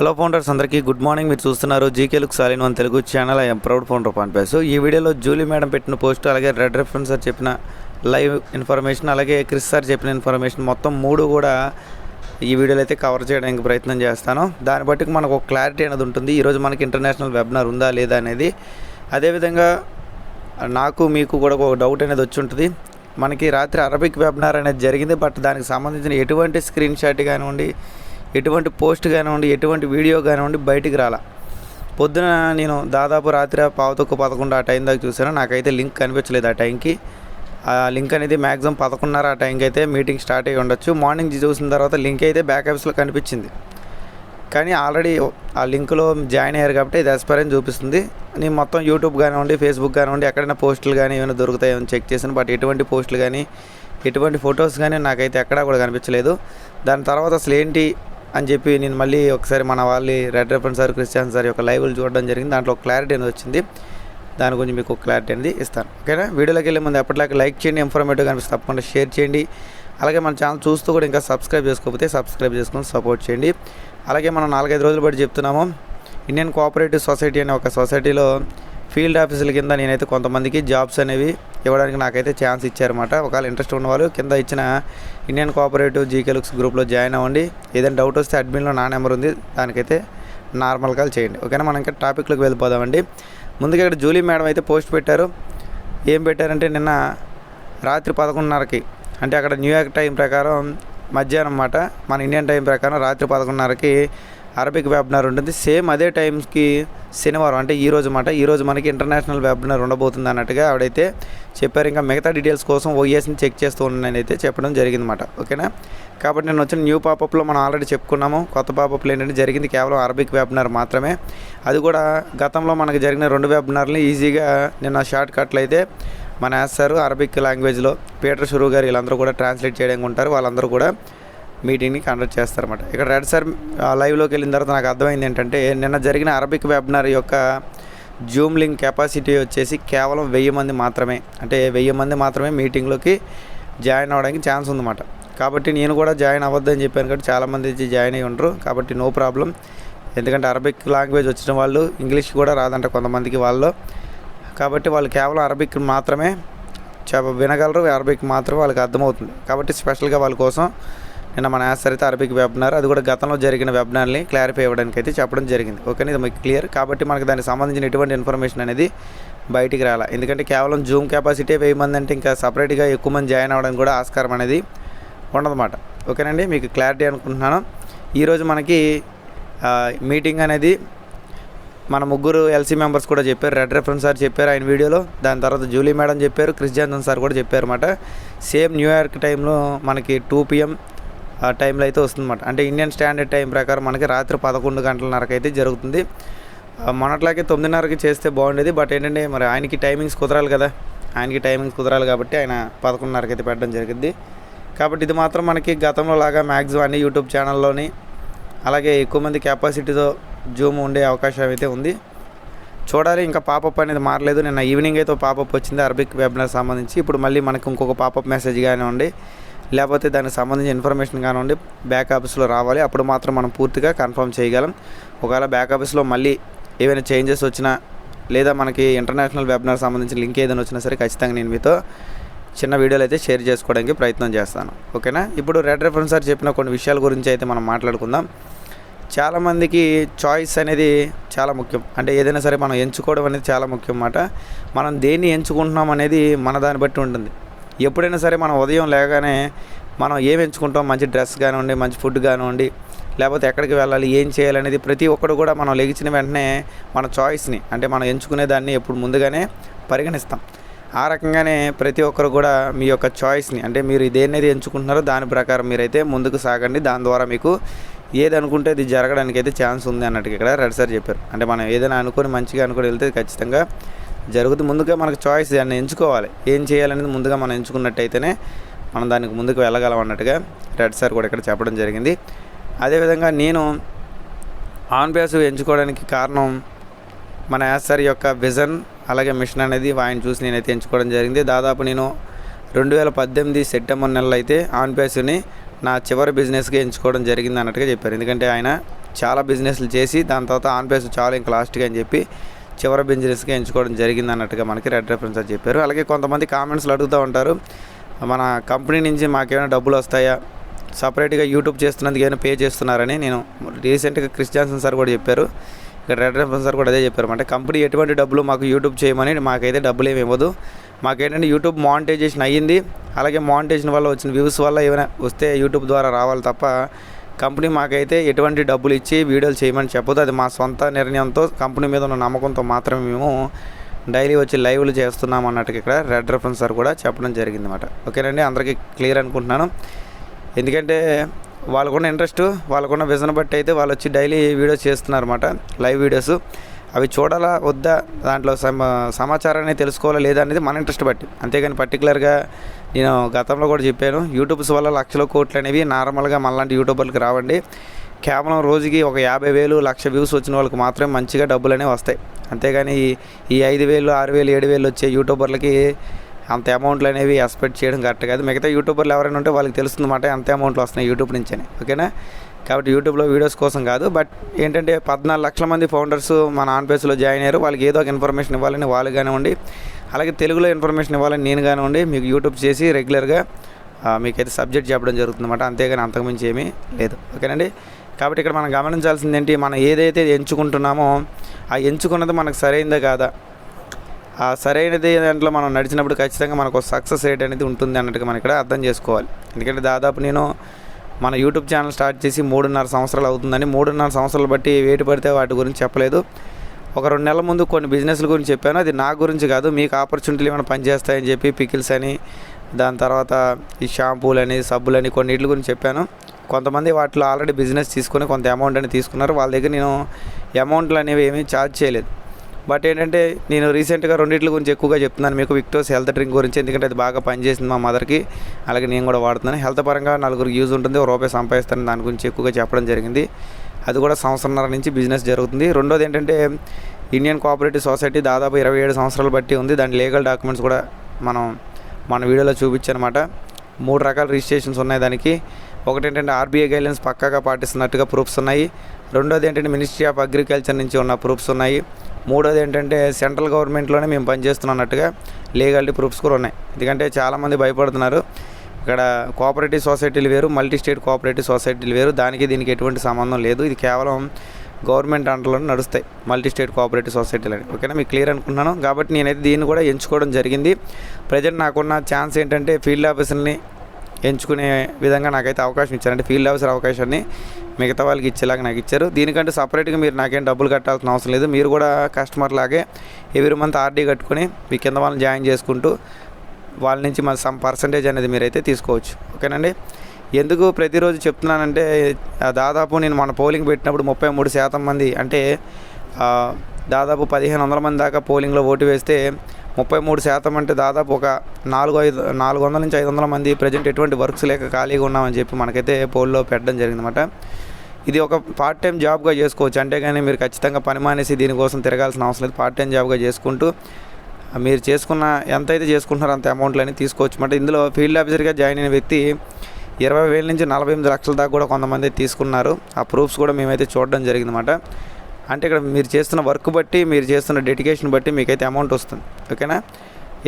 Hello founders అందరికీ good morning మీరు చూస్తున్నారు GK సాలిన్ one Telugu channel I'm proud founder పాన్పేస్ ఈ వీడియోలో జూలీ మేడం పెట్టిన పోస్ట్ అలాగే రెడ్ రెఫరెన్స్ సార్ చెప్పిన లైవ్ ఇన్ఫర్మేషన్ అలాగే క్రిస్ సార్ చెప్పిన ఇన్ఫర్మేషన్ మొత్తం మూడు కూడా ఈ వీడియోలో అయితే కవర్ చేయడానికి ప్రయత్నం చేస్తాను. దాన్ని బట్టి మనకు ఒక క్లారిటీ అనేది ఉంటుంది. ఈరోజు మనకి ఇంటర్నేషనల్ వెబినార్ ఉందా లేదా అనేది. అదేవిధంగా నాకు మీకు కూడా ఒక డౌట్ అనేది వచ్చి ఉంటుంది. మనకి రాత్రి అరబిక్ వెబినార్ అనేది జరిగింది బట్ దానికి సంబంధించిన ఎటువంటి స్క్రీన్ షాట్ కానివ్వండి ఎటువంటి పోస్ట్ కానివ్వండి ఎటువంటి వీడియో కానివ్వండి బయటికి రాలా. పొద్దున నేను దాదాపు రాత్రి పావుతొక్క పదకొండు ఆ టైం దాకా చూసాను నాకైతే లింక్ కనిపించలేదు ఆ టైంకి. ఆ లింక్ అనేది మ్యాక్సిమం పదకొండున్నర ఆ టైంకి అయితే మీటింగ్ స్టార్ట్ అయ్యి ఉండొచ్చు. మార్నింగ్ చూసిన తర్వాత లింక్ అయితే బ్యాక్ ఆఫీస్లో కనిపించింది. కానీ ఆల్రెడీ ఆ లింక్లో జాయిన్ అయ్యారు కాబట్టి ఇది ఎక్స్పైర్ చూపిస్తుంది. నేను మొత్తం యూట్యూబ్ కానివ్వండి ఫేస్బుక్ కానివ్వండి ఎక్కడైనా పోస్టులు కానీ ఏమైనా దొరుకుతాయని చెక్ చేశాను. బట్ ఎటువంటి పోస్టులు కానీ ఎటువంటి ఫొటోస్ కానీ నాకైతే ఎక్కడా కూడా కనిపించలేదు. దాని తర్వాత అసలు ఏంటి అని చెప్పి నేను మళ్ళీ ఒకసారి మన వాళ్ళు red reference sir Christian sir యొక్క లైవ్లు చూడడం జరిగింది. దాంట్లో క్లారిటీ అనేది వచ్చింది. దాని గురించి మీకు క్లారిటీ అనేది ఇస్తాను. ఓకేనా? వీడియోలోకి వెళ్ళే ముందు ఎప్పటిలాగా లైక్ చేయండి ఇన్ఫర్మేటివ్ కనిపిస్తే తప్పకుండా షేర్ చేయండి. అలాగే మన ఛానల్ చూస్తూ కూడా ఇంకా సబ్స్క్రైబ్ చేసుకోకపోతే సబ్స్క్రైబ్ చేసుకొని సపోర్ట్ చేయండి. అలాగే మనం నాలుగైదు రోజులు బట్టి చెప్తున్నాము ఇండియన్ కోఆపరేటివ్ సొసైటీ అనే ఒక సొసైటీలో ఫీల్డ్ ఆఫీసుల కింద నేనైతే కొంతమందికి జాబ్స్ అనేవి ఇవ్వడానికి నాకైతే ఛాన్స్ ఇచ్చారన్నమాట. ఒకవేళ ఇంట్రెస్ట్ ఉన్నవాళ్ళు కింద ఇచ్చిన ఇండియన్ కోఆపరేటివ్ జీకే లుక్స్ గ్రూప్లో జాయిన్ అవ్వండి. ఏదైనా డౌట్ వస్తే అడ్మిన్లో నా నెంబర్ ఉంది. దానికైతే నార్మల్ కాల్ చేయండి. ఓకేనా? మనం ఇంకా టాపిక్లోకి వెళ్ళిపోదామండి. ముందుగా ఇక్కడ జూలీ మేడం అయితే పోస్ట్ పెట్టారు. ఏం పెట్టారంటే నిన్న రాత్రి పదకొండున్నరకి అంటే అక్కడ న్యూయార్క్ టైం ప్రకారం మధ్యాహ్నం అన్నమాట. మన ఇండియన్ టైం ప్రకారం రాత్రి పదకొండున్నరకి అరబిక్ వెబినార్ ఉంటుంది. సేమ్ అదే టైంకి శనివారం అంటే ఈ రోజు మాట ఈ రోజు మనకి ఇంటర్నేషనల్ వెబినార్ ఉండబోతుంది అన్నట్టుగా ఆవిడైతే చెప్పారు. ఇంకా మిగతా డీటెయిల్స్ కోసం ఓఎస్ని చెక్ చేస్తూ ఉన్నానైతే అయితే చెప్పడం జరిగిందన్నమాట ఓకేనా? కాబట్టి నేను వచ్చిన న్యూ పాపప్లో మనం ఆల్రెడీ చెప్పుకున్నాము. కొత్త పాపప్లో ఏంటంటే జరిగింది కేవలం అరబిక్ వెబినార్ మాత్రమే. అది కూడా గతంలో మనకు జరిగిన రెండు వెబినార్లు ఈజీగా నిన్న షార్ట్ కట్లు అయితే మన వేస్తారు అరబిక్ లాంగ్వేజ్లో పీటర్ షురూ గారు వీళ్ళందరూ కూడా ట్రాన్స్లేట్ చేయడానికి ఉంటారు. వాళ్ళందరూ కూడా మీటింగ్ని కండక్ట్ చేస్తారన్నమాట. ఇక్కడ రెడ్ సార్ లైవ్లోకి వెళ్ళిన తర్వాత నాకు అర్థమైంది ఏంటంటే నిన్న జరిగిన అరబిక్ వెబినార్ యొక్క జూమ్ లింక్ కెపాసిటీ వచ్చేసి కేవలం వెయ్యి మంది మాత్రమే. అంటే వెయ్యి మంది మాత్రమే మీటింగ్లోకి జాయిన్ అవ్వడానికి ఛాన్స్ ఉందన్నమాట. కాబట్టి నేను కూడా జాయిన్ అవ్వద్దని చెప్పాను కాబట్టి చాలామంది వచ్చి జాయిన్ అయ్యి ఉండరు. కాబట్టి నో ప్రాబ్లం. ఎందుకంటే అరబిక్ లాంగ్వేజ్ వచ్చిన వాళ్ళు ఇంగ్లీష్ కూడా రాదంట కొంతమందికి వాళ్ళు కాబట్టి వాళ్ళు కేవలం అరబిక్ మాత్రమే చ- వినగలరు. అరబిక్ మాత్రమే వాళ్ళకి అర్థమవుతుంది. కాబట్టి స్పెషల్గా వాళ్ళ కోసం నిన్న మన యాసర్ అయితే అరబిక్ వెబినార్ అది కూడా గతంలో జరిగిన వెబినార్ని క్లారిఫై ఇవ్వడానికి అయితే చెప్పడం జరిగింది. ఓకేనా ఇది మీకు క్లియర్ కాబట్టి మనకి దానికి సంబంధించిన ఎటువంటి ఇన్ఫర్మేషన్ అనేది బయటికి రాలా. ఎందుకంటే కేవలం జూమ్ కెపాసిటీ వెయ్యి మంది అంటే ఇంకా సపరేట్గా ఎక్కువ మంది జాయిన్ అవ్వడానికి కూడా ఆస్కారం అనేది ఉండదన్నమాట. ఓకేనండి మీకు క్లారిటీ అనుకుంటున్నాను. ఈరోజు మనకి మీటింగ్ అనేది మన ముగ్గురు ఎల్సీ మెంబర్స్ కూడా చెప్పారు. రెడ్ రెఫరెన్స్ సార్ చెప్పారు ఆయన వీడియోలో. దాని తర్వాత జూలీ మేడం చెప్పారు. క్రిస్ జాన్సన్ సార్ కూడా చెప్పారు అనమాట సేమ్ న్యూయార్క్ టైంలో మనకి టూ పిఎం టైంలో అయితే వస్తుందన్నమాట. అంటే ఇండియన్ స్టాండర్డ్ టైం ప్రకారం మనకి రాత్రి పదకొండు గంటలన్నరకు అయితే జరుగుతుంది. ఆ, మొన్నట్లాగే తొమ్మిదిన్నరకి చేస్తే బాగుండేది. బట్ ఏంటంటే మరి ఆయనకి టైమింగ్స్ కుదరాలి కదా. ఆయనకి టైమింగ్స్ కుదరాలి కాబట్టి ఆయన పదకొండున్నరకి అయితే పెట్టడం జరిగింది. కాబట్టి ఇది మాత్రం మనకి గతంలో లాగా మ్యాక్సిమం అన్ని యూట్యూబ్ ఛానల్లోని అలాగే ఎక్కువ మంది కెపాసిటీతో జూమ్ ఉండే అవకాశం అయితే ఉంది. చూడాలి ఇంకా పాపప్ అనేది మారలేదు. నిన్న ఈవినింగ్ అయితే పాపప్ వచ్చింది అరబిక్ వెబినార్ సంబంధించి. ఇప్పుడు మళ్ళీ మనకు ఇంకొక పాపప్ మెసేజ్ కానివ్వండి లేకపోతే దానికి సంబంధించిన ఇన్ఫర్మేషన్ కానివ్వండి బ్యాక్ ఆఫీస్లో రావాలి. అప్పుడు మాత్రం మనం పూర్తిగా కన్ఫర్మ్ చేయగలం. ఒకవేళ బ్యాక్ ఆఫీస్లో మళ్ళీ ఏవైనా చేంజెస్ వచ్చినా లేదా మనకి ఇంటర్నేషనల్ వెబినార్ సంబంధించిన లింక్ ఏదైనా వచ్చినా సరే ఖచ్చితంగా నేను మీతో చిన్న వీడియోలు అయితే షేర్ చేసుకోవడానికి ప్రయత్నం చేస్తాను. ఓకేనా? ఇప్పుడు రెడ్ రెఫరెన్స్ సార్ చెప్పిన కొన్ని విషయాల గురించి అయితే మనం మాట్లాడుకుందాం. చాలామందికి చాయిస్ అనేది చాలా ముఖ్యం. అంటే ఏదైనా సరే మనం ఎంచుకోవడం అనేది చాలా ముఖ్యం అన్నమాట మనం దేన్ని ఎంచుకుంటున్నాం అనేది మన దాన్ని బట్టి ఉంటుంది. ఎప్పుడైనా సరే మనం ఉదయం లేగానే మనం ఏం ఎంచుకుంటాం? మంచి డ్రెస్ కానివ్వండి మంచి ఫుడ్ కానివ్వండి లేకపోతే ఎక్కడికి వెళ్ళాలి ఏం చేయాలనేది ప్రతి ఒక్కడు కూడా మనం లెగిచిన వెంటనే మన చాయిస్ని అంటే మనం ఎంచుకునే దాన్ని ఎప్పుడు ముందుగానే పరిగణిస్తాం. ఆ రకంగానే ప్రతి ఒక్కరు కూడా మీ యొక్క చాయిస్ని అంటే మీరు దేన్నైతే ఎంచుకుంటున్నారో దాని ప్రకారం మీరైతే ముందుకు సాగండి. దాని ద్వారా మీకు ఏది అనుకుంటే అది జరగడానికి అయితే ఛాన్స్ ఉంది అన్నట్టు ఇక్కడ రెడ్ సార్ చెప్పారు. అంటే మనం ఏదైనా అనుకొని మంచిగా అనుకొని వెళ్తే ఖచ్చితంగా జరుగుతుంది ముందుగా మనకు చాయిస్ దాన్ని ఎంచుకోవాలి. ఏం చేయాలనేది ముందుగా మనం ఎంచుకున్నట్టయితేనే మనం దానికి ముందుకు వెళ్ళగలం అన్నట్టుగా రెడ్ సార్ కూడా ఇక్కడ చెప్పడం జరిగింది. అదేవిధంగా నేను ఆన్ బేస్ ఎంచుకోవడానికి కారణం మన యాస్ సార్ యొక్క విజన్ అలాగే మిషన్ అనేది ఆయన చూసి నేనైతే ఎంచుకోవడం జరిగింది. దాదాపు నేను రెండు వేల పద్దెనిమిది సెప్టెంబర్ నెలలో అయితే ఆన్ బేస్ని నా చివరి బిజినెస్గా ఎంచుకోవడం జరిగింది అన్నట్టుగా చెప్పారు. ఎందుకంటే ఆయన చాలా బిజినెస్లు చేసి దాని తర్వాత ఆన్ పేస్ చాలా ఇంకా లాస్ట్గా అని చెప్పి చివరి బెంజెస్గా ఎంచుకోవడం జరిగింది అన్నట్టుగా మనకి రెడ్ రెఫరెన్స్ అని చెప్పారు. అలాగే కొంతమంది కామెంట్స్లో అడుగుతూ ఉంటారు. మన కంపెనీ నుంచి మాకేమైనా డబ్బులు వస్తాయా? సపరేట్గా యూట్యూబ్ చేస్తున్నందుకు ఏమైనా పే చేస్తున్నారని నేను రీసెంట్గా క్రిస్ జాన్సన్ సార్ కూడా చెప్పారు. ఇక్కడ రెడ్ రెఫరెన్స్ సార్ కూడా అదే చెప్పారు అంటే కంపెనీ ఎటువంటి డబ్బులు మాకు యూట్యూబ్ చేయమని మాకైతే డబ్బులు ఏమి ఇవ్వదు. మాకేంటంటే యూట్యూబ్ మానిటైజేషన్ అయ్యింది. అలాగే మానిటైజేషన్ వల్ల వచ్చిన వ్యూస్ వల్ల ఏమైనా వస్తే యూట్యూబ్ ద్వారా రావాలి తప్ప కంపెనీ మాకైతే ఎటువంటి డబ్బులు ఇచ్చి వీడియోలు చేయమని చెప్పదు అది మా సొంత నిర్ణయంతో కంపెనీ మీద ఉన్న నమ్మకంతో మాత్రమే మేము డైలీ వచ్చి లైవ్లు చేస్తున్నాం అన్నట్టుగా ఇక్కడ రెడ్ రెఫరెన్స్ సార్ కూడా చెప్పడం జరిగింది అనమాట ఓకేనండి? అందరికీ క్లియర్ అనుకుంటున్నాను. ఎందుకంటే వాళ్ళకున్న ఇంట్రెస్ట్ వాళ్ళకున్న విజన్ బట్టి అయితే వాళ్ళు వచ్చి డైలీ వీడియోస్ చేస్తున్నారు అనమాట లైవ్ వీడియోస్. అవి చూడాలా వద్దా? దాంట్లో సమాచారాన్ని తెలుసుకోవాలా లేదా అనేది మన ఇంట్రెస్ట్ బట్టి. అంతేగాని పర్టికులర్గా నేను గతంలో కూడా చెప్పాను యూట్యూబ్స్ వల్ల లక్షల కోట్లు అనేవి నార్మల్గా మళ్ళాంటి యూట్యూబర్లకు రావండి. కేవలం రోజుకి ఒక యాభై వేలు లక్ష వ్యూస్ వచ్చిన వాళ్ళకి మాత్రమే మంచిగా డబ్బులు అనేవి వస్తాయి. అంతేగాని ఈ ఈ ఐదు వేలు ఆరు వేలు ఏడు వేలు వచ్చే యూట్యూబర్లకి అంత అమౌంట్లు అనేవి ఎక్స్పెక్ట్ చేయడం కరెక్ట్ కాదు. మిగతా యూట్యూబర్లు ఎవరైనా ఉంటే వాళ్ళకి తెలుస్తుందన్నమాట అంత అమౌంట్లు వస్తున్నాయి యూట్యూబ్ నుంచి అని ఓకేనా? కాబట్టి యూట్యూబ్లో వీడియోస్ కోసం కాదు బట్ ఏంటంటే పద్నాలుగు లక్షల మంది ఫౌండర్స్ మన ఆన్పేస్లో జాయిన్ అయ్యారు. వాళ్ళకి ఏదో ఒక ఇన్ఫర్మేషన్ ఇవ్వాలని వాళ్ళు కానివ్వండి అలాగే తెలుగులో ఇన్ఫర్మేషన్ ఇవ్వాలని నేను కానివ్వండి మీకు యూట్యూబ్ చేసి రెగ్యులర్గా మీకైతే సబ్జెక్ట్ చెప్పడం జరుగుతుందన్నమాట. అంతేగాని అంతకుమించి ఏమీ లేదు. ఓకేనండి? కాబట్టి ఇక్కడ మనం గమనించాల్సింది ఏంటి మనం ఏదైతే ఎంచుకుంటున్నామో ఆ ఎంచుకున్నది మనకు సరైనదే కాదా? ఆ సరైనది దాంట్లో మనం నడిచినప్పుడు ఖచ్చితంగా మనకు సక్సెస్ రేట్ అనేది ఉంటుంది అన్నట్టుగా మనం ఇక్కడ అర్థం చేసుకోవాలి. ఎందుకంటే దాదాపు నేను మన యూట్యూబ్ ఛానల్ స్టార్ట్ చేసి మూడున్నర సంవత్సరాలు అవుతుందని మూడున్నర సంవత్సరాలు బట్టి వేటు పడితే వాటి గురించి చెప్పలేదు. ఒక రెండు నెలల ముందు కొన్ని బిజినెస్ల గురించి చెప్పాను. అది నా గురించి కాదు మీకు ఆపర్చునిటీలు ఏమైనా పనిచేస్తాయని చెప్పి పికిల్స్ అని దాని తర్వాత ఈ షాంపూలని సబ్బులని కొన్ని వీటి గురించి చెప్పాను. కొంతమంది వాటిలో ఆల్రెడీ బిజినెస్ తీసుకొని కొంత అమౌంట్ అని తీసుకున్నారు. వాళ్ళ దగ్గర నేను అమౌంట్లు అనేవి ఏమీ ఛార్జ్ చేయలేదు. బట్ ఏంటంటే నేను రీసెంట్గా రెండింటి గురించి ఎక్కువగా చెప్తున్నాను. మీకు విక్టోస్ హెల్త్ డ్రింక్ గురించి ఎందుకంటే అది బాగా పనిచేసింది మా మదర్కి. అలాగే నేను కూడా వాడుతున్నాను. హెల్త్ పరంగా నలుగురికి యూజ్ ఉంటుంది. ఒక రూపాయి సంపాదిస్తాను దాని గురించి ఎక్కువగా చెప్పడం జరిగింది. అది కూడా సంవత్సరంన్నర నుంచి బిజినెస్ జరుగుతుంది. రెండోది ఏంటంటే ఇండియన్ కోఆపరేటివ్ సొసైటీ దాదాపు ఇరవై ఏడు సంవత్సరాలు బట్టి ఉంది. దాని లీగల్ డాక్యుమెంట్స్ కూడా మనం మన వీడియోలో చూపించనమాట. మూడు రకాల రిజిస్ట్రేషన్స్ ఉన్నాయి దానికి. ఒకటి ఏంటంటే ఆర్బీఐ గైడ్లైన్స్ పక్కాగా పాటిస్తున్నట్టుగా ప్రూఫ్స్ ఉన్నాయి. రెండోది ఏంటంటే మినిస్ట్రీ ఆఫ్ అగ్రికల్చర్ నుంచి ఉన్న ప్రూఫ్స్ ఉన్నాయి. మూడోది ఏంటంటే సెంట్రల్ గవర్నమెంట్లోనే మేము పనిచేస్తున్నట్టుగా లీగాలిటీ ప్రూఫ్స్ కూడా ఉన్నాయి. ఎందుకంటే చాలామంది భయపడుతున్నారు. ఇక్కడ కోఆపరేటివ్ సొసైటీలు వేరు మల్టీ స్టేట్ కోఆపరేటివ్ సొసైటీలు వేరు. దానికి దీనికి ఎటువంటి సంబంధం లేదు. ఇది కేవలం గవర్నమెంట్ అంటలో నడుస్తాయి మల్టీ స్టేట్ కోఆపరేటివ్ సొసైటీలు అని. ఓకేనా? మీకు క్లియర్ అనుకుంటున్నాను. కాబట్టి నేనైతే దీన్ని కూడా ఎంచుకోవడం జరిగింది. ప్రజెంట్ నాకున్న ఛాన్స్ ఏంటంటే ఫీల్డ్ ఆఫీసర్ని ఎంచుకునే విధంగా నాకైతే అవకాశం ఇచ్చారు అంటే ఫీల్డ్ ఆఫీసర్ అవకాశాన్ని మిగతా వాళ్ళకి ఇచ్చేలాగా నాకు ఇచ్చారు. దీనికంటే సపరేట్గా మీరు నాకేం డబ్బులు కట్టాల్సిన అవసరం లేదు. మీరు కూడా కస్టమర్ లాగే ఎవ్రీ మంత్ ఆర్డీ కట్టుకొని మీ కింద వాళ్ళని జాయిన్ చేసుకుంటూ వాళ్ళ నుంచి మన సమ్ పర్సంటేజ్ అనేది మీరైతే తీసుకోవచ్చు. ఓకేనండి? ఎందుకు ప్రతిరోజు చెప్తున్నానంటే దాదాపు నేను మన పోలింగ్ పెట్టినప్పుడు ముప్పై మూడు శాతం మంది అంటే దాదాపు పదిహేను వందల మంది దాకా పోలింగ్లో ఓటు వేస్తే ముప్పై మూడు శాతం అంటే దాదాపు ఒక నాలుగు ఐదు నాలుగు వందల నుంచి ఐదు వందల మంది ప్రజెంట్ ఎటువంటి వర్క్స్ లేక ఖాళీగా ఉన్నామని చెప్పి మనకైతే పోల్లో పెట్టడం జరిగిందన్నమాట. ఇది ఒక పార్ట్ టైం జాబ్గా చేసుకోవచ్చు. అంటే కానీ మీరు ఖచ్చితంగా పని మానేసి దీనికోసం తిరగాల్సిన అవసరం లేదు. పార్ట్ టైం జాబ్గా చేసుకుంటూ మీరు చేసుకున్న ఎంత అయితే చేసుకుంటున్నారో అంత అమౌంట్లు అని తీసుకోవచ్చు. అంటే ఇందులో ఫీల్డ్ ఆఫీసర్గా జాయిన్ అయిన వ్యక్తి ఇరవై వేల నుంచి నలభై ఎనిమిది లక్షల దాకా కూడా కొంతమంది తీసుకున్నారు. ఆ ప్రూఫ్స్ కూడా మేమైతే చూడడం జరిగిందన్నమాట. అంటే ఇక్కడ మీరు చేస్తున్న వర్క్ బట్టి మీరు చేస్తున్న డెడికేషన్ బట్టి మీకైతే అమౌంట్ వస్తుంది. ఓకేనా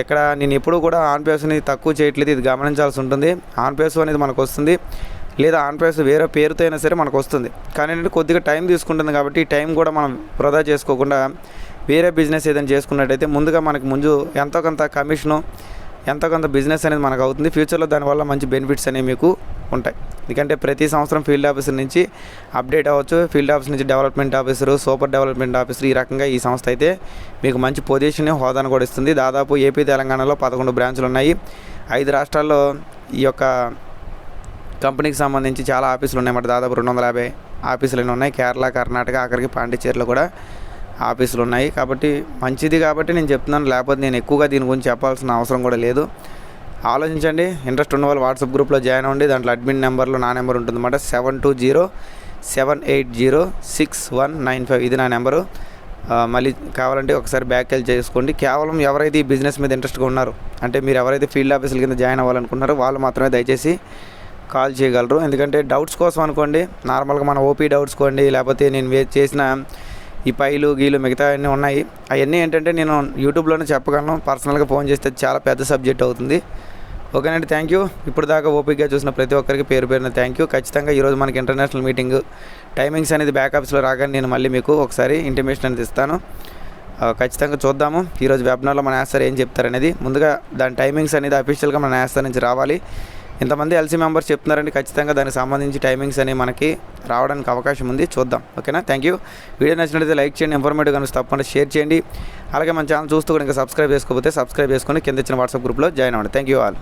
ఎక్కడ నేను ఎప్పుడూ కూడా ఆన్ పేస్ని తక్కువ చేయట్లేదు ఇది గమనించాల్సి ఉంటుంది. ఆన్ పేస్ అనేది మనకు వస్తుంది. లేదా ఆన్ పేస్ వేరే పేరుతో అయినా సరే మనకు వస్తుంది. కానీ ఏంటంటే కొద్దిగా టైం తీసుకుంటుంది కాబట్టి ఈ టైం కూడా మనం వృధా చేసుకోకుండా వేరే బిజినెస్ ఏదైనా చేసుకున్నట్టయితే ముందుగా మనకు ముందు ఎంతో కొంత కమిషను ఎంతో కొంత బిజినెస్ అనేది మనకు అవుతుంది. ఫ్యూచర్లో దానివల్ల మంచి బెనిఫిట్స్ అనేవి మీకు ఉంటాయి. ఎందుకంటే ప్రతి సంవత్సరం ఫీల్డ్ ఆఫీసర్ నుంచి అప్డేట్ అవ్వచ్చు. ఫీల్డ్ ఆఫీస్ నుంచి development officer super development officer ఈ రకంగా ఈ సంస్థ అయితే మీకు మంచి పొజిషన్ హోదాను కూడా ఇస్తుంది. దాదాపు ఏపీ తెలంగాణలో పదకొండు బ్రాంచులు ఉన్నాయి. ఐదు రాష్ట్రాల్లో ఈ యొక్క కంపెనీకి సంబంధించి చాలా ఆఫీసులు ఉన్నాయి మరి దాదాపు రెండు వందల యాభై ఆఫీసులు ఉన్నాయి. కేరళ కర్ణాటక ఆఖరికి పాండిచేరిలో కూడా ఆఫీసులు ఉన్నాయి కాబట్టి మంచిది కాబట్టి నేను చెప్తున్నాను. లేకపోతే నేను ఎక్కువగా దీని గురించి చెప్పాల్సిన అవసరం కూడా లేదు. ఆలోచించండి. ఇంట్రెస్ట్ ఉన్న వాళ్ళు వాట్సాప్ గ్రూప్లో జాయిన్ అవ్వండి. దాంట్లో అడ్మిన్ నెంబర్లో నా నెంబర్ ఉంటుందన్నమాట. Seven two zero seven eight zero six one nine five. ఇది నా నెంబరు. మళ్ళీ కావాలంటే ఒకసారి బ్యాక్ వెళ్ళి చేసుకోండి. కేవలం ఎవరైతే ఈ బిజినెస్ మీద ఇంట్రెస్ట్గా ఉన్నారో అంటే మీరు ఎవరైతే ఫీల్డ్ ఆఫీసుల కింద జాయిన్ అవ్వాలనుకుంటున్నారో వాళ్ళు మాత్రమే దయచేసి కాల్ చేయగలరు. ఎందుకంటే డౌట్స్ కోసం అనుకోండి. నార్మల్గా మన ఓపీ డౌట్స్ కోండి. లేకపోతే నేను చేసిన ఈ పైలు గీలు మిగతా అన్నీ ఉన్నాయి. అవన్నీ ఏంటంటే నేను యూట్యూబ్లోనే చెప్పగలను. పర్సనల్గా ఫోన్ చేస్తే చాలా పెద్ద సబ్జెక్ట్ అవుతుంది. ఓకేనండి థ్యాంక్ యూ. ఇప్పుడు దాకా ఓపిక్గా చూసిన ప్రతి ఒక్కరికి పేరు పేరున థ్యాంక్ యూ. ఖచ్చితంగా ఈరోజు మనకి ఇంటర్నేషనల్ మీటింగ్ టైమింగ్స్ అనేది బ్యాకప్స్లో రాగానే నేను మళ్ళీ మీకు ఒకసారి ఇంటిమేషన్ అనేది ఇస్తాను. ఖచ్చితంగా చూద్దాము. ఈరోజు వెబినార్లో మన యాస్తారు ఏం చెప్తారనేది. ముందుగా దాని టైమింగ్స్ అనేది అఫీషియల్గా మన యాస్తారు నుంచి రావాలి. ఇంతమంది ఎల్సీ మెంబర్స్ చెప్తున్నారండి ఖచ్చితంగా దానికి సంబంధించి టైమింగ్స్ అనేవి మనకి రావడానికి అవకాశం ఉంది. చూద్దాం. ఓకేనా? థ్యాంక్ యూ వీడియో నచ్చినట్లయితే లైక్ చేయండి ఇన్ఫర్మేటివ్ కనుక తప్పకుండా షేర్ చేయండి. అలాగే మన ఛానల్ చూస్తూ కూడా ఇంకా సబ్స్క్రైబ్ చేసుకోకపోతే సబ్స్క్రైబ్ చేసుకొని కింద ఇచ్చిన వాట్సాప్ గ్రూప్లో జాయిన్ అవ్వండి. Thank you all